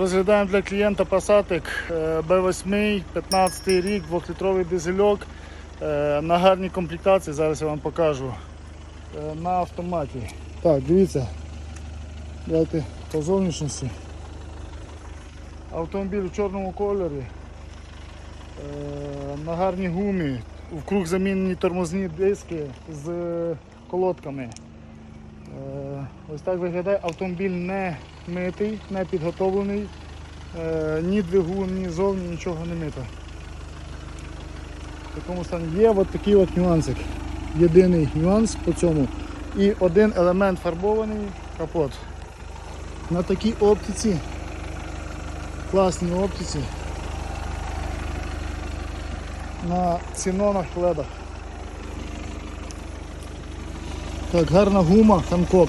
Розглядаємо для клієнта е, B8, 15 рік, 2-літровий дизельок е, на гарній комплектації. Зараз я вам покажу. Е, На автоматі. Так, дивіться. Давайте по зовнішності. Автомобіль у чорному кольорі. Е, На гарній гумі. Вкруг замінені тормозні диски з колодками. Ось так виглядає. Автомобіль не митий, не підготовлений. Е, Ні двигун, ні зовні, нічого не мито. В такому стані є от такий от нюансик. Єдиний нюанс по цьому. І один елемент фарбований капот. На такій оптиці, класній оптиці, на цінонах ледах. Так, гарна гума, Ханкок.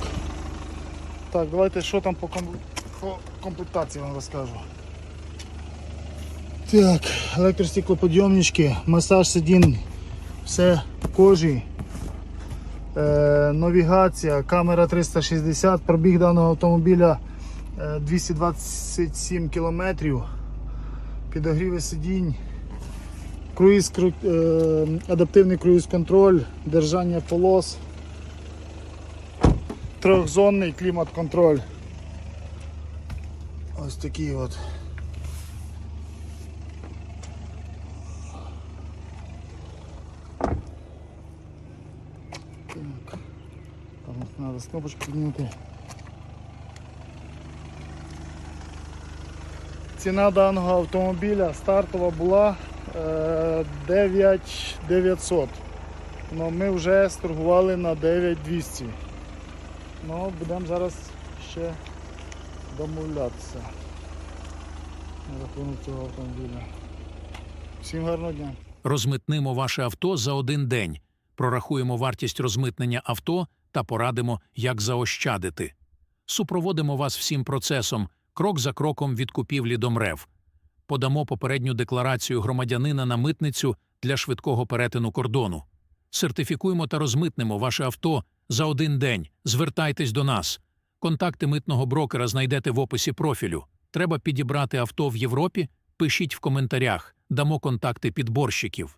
Так, давайте що там по, ком- по комплектації вам розкажу. Так, електростеклоподйомнички, масаж сидінь, все в кожі. Е, навігація, камера 360, пробіг даного автомобіля е, 227 кілометрів. Підогріви сидінь, круїз, е, адаптивний круїз-контроль, держання полос трьохзонний клімат-контроль. Ось такий от. Так. Там треба з кнопочку підняти. Ціна даного автомобіля стартова була е, 9900. Но ми вже сторгували на 9200. Ну, будемо зараз ще домовлятися на рахунок цього автомобіля. Всім гарного дня. Розмитнимо ваше авто за один день, прорахуємо вартість розмитнення авто та порадимо, як заощадити. Супроводимо вас всім процесом, крок за кроком від купівлі до МРЕВ. Подамо попередню декларацію громадянина на митницю для швидкого перетину кордону. Сертифікуємо та розмитнемо ваше авто за один день. Звертайтесь до нас. Контакти митного брокера знайдете в описі профілю. Треба підібрати авто в Європі? Пишіть в коментарях, дамо контакти підборщиків.